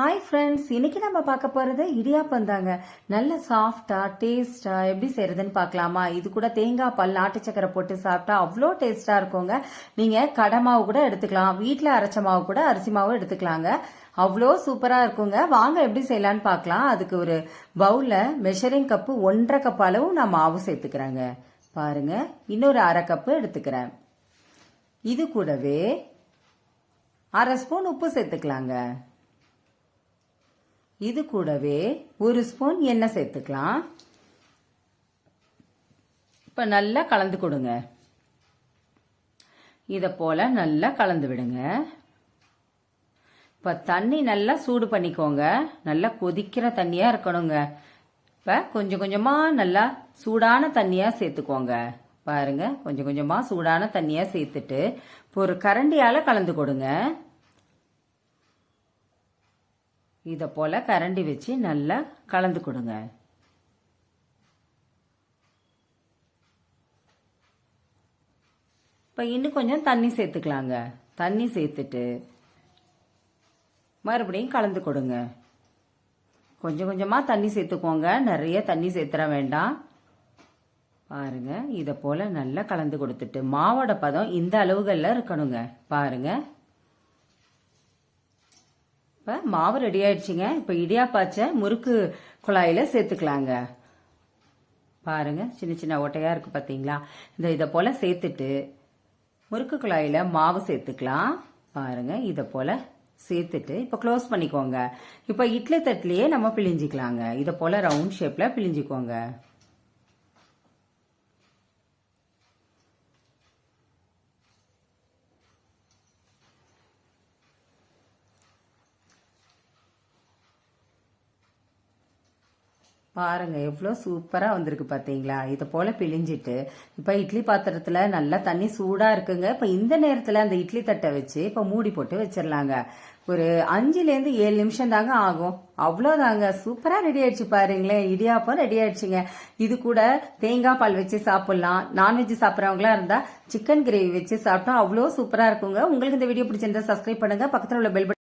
Hi friends இன்னைக்கு நம்ம பார்க்க போகிறது இடியாப்பம் தாங்க. நல்ல சாஃப்டாக டேஸ்ட்டாக எப்படி செய்யறதுன்னு பார்க்கலாமா? இது கூட தேங்காய் பால் நாட்டு சக்கரை போட்டு சாப்பிட்டா அவ்வளோ டேஸ்ட்டாக இருக்குங்க. நீங்கள் கடை மாவு கூட எடுத்துக்கலாம். வீட்டில் அரைச்ச மாவு கூட அரிசி மாவு எடுத்துக்கலாங்க. அவ்வளோ சூப்பராக இருக்குங்க. வாங்க எப்படி செய்யலான்னு பார்க்கலாம். அதுக்கு ஒரு பவுலில் மெஷரிங் கப்பு ஒன்றரை கப் அளவு நான் மாவு சேர்த்துக்கிறேங்க. பாருங்க. இன்னொரு அரை கப்பு எடுத்துக்கிறேன். இது கூடவே அரை ஸ்பூன் உப்பு சேர்த்துக்கலாங்க. இது கூடவே ஒரு ஸ்பூன் எண்ணெய் சேர்த்துக்கலாம். இப்போ நல்லா கலந்து கொடுங்க. இதை போல் நல்லா கலந்து விடுங்க. இப்போ தண்ணி நல்லா சூடு பண்ணிக்கோங்க. நல்லா கொதிக்கிற தண்ணியாக இருக்கணுங்க. இப்போ கொஞ்சம் கொஞ்சமாக நல்லா சூடான தண்ணியாக சேர்த்துக்கோங்க. பாருங்க கொஞ்சம் கொஞ்சமாக சூடான தண்ணியாக சேர்த்துட்டு இப்போ ஒரு கரண்டியால் கலந்து கொடுங்க. இதை போல் கரண்டி வச்சு நல்லா கலந்து கொடுங்க. இப்போ இன்னும் கொஞ்சம் தண்ணி சேர்த்துக்கலாங்க. தண்ணி சேர்த்துட்டு மறுபடியும் கலந்து கொடுங்க. கொஞ்சம் கொஞ்சமாக தண்ணி சேர்த்துக்கோங்க. நிறைய தண்ணி சேர்த்துற வேண்டாம். பாருங்க இதை போல் நல்லா கலந்து கொடுத்துட்டு மாவோட பதம் இந்த அளவுகளில் இருக்கணுங்க. பாருங்கள் இப்போ மாவு ரெடி ஆயிடுச்சுங்க. இப்போ இடியாப்பாச்சை முறுக்கு குழாயில் சேர்த்துக்கலாங்க. பாருங்க சின்ன சின்ன ஓட்டையாக இருக்குது பார்த்தீங்களா இந்த இதை போல் சேர்த்துட்டு முறுக்கு குழாயில் மாவு சேர்த்துக்கலாம். பாருங்க இதை போல் சேர்த்துட்டு இப்போ க்ளோஸ் பண்ணிக்கோங்க. இப்போ இட்லி தட்டிலேயே நம்ம பிழிஞ்சிக்கலாங்க. இதை போல் ரவுண்ட் ஷேப்பில் பிழிஞ்சிக்கோங்க. பாருங்க எவ்வளோ சூப்பராக வந்திருக்கு பார்த்தீங்களா இதை போல் பிழிஞ்சிட்டு இப்போ இட்லி பாத்திரத்தில் நல்லா தண்ணி சூடாக இருக்குங்க. இப்போ இந்த நேரத்தில் அந்த இட்லி தட்டை வச்சு இப்போ மூடி போட்டு வச்சிடலாங்க. ஒரு அஞ்சுலேருந்து ஏழு நிமிஷம் தாங்க ஆகும். அவ்வளோதாங்க. சூப்பராக ரெடி ஆயிடுச்சு பாருங்களேன் இடியாப்பம் ரெடி ஆயிடுச்சுங்க. இது கூட தேங்காய் பால் வச்சு சாப்பிட்லாம். நான்வெஜ் சாப்பிட்றவங்களா இருந்தால் சிக்கன் கிரேவி வச்சு சாப்பிட்டா அவ்வளோ சூப்பராக இருக்குங்க. உங்களுக்கு இந்த வீடியோ பிடிச்சிருந்தா சப்ஸ்கிரைப் பண்ணுங்க. பக்கத்தில் உள்ள பெல்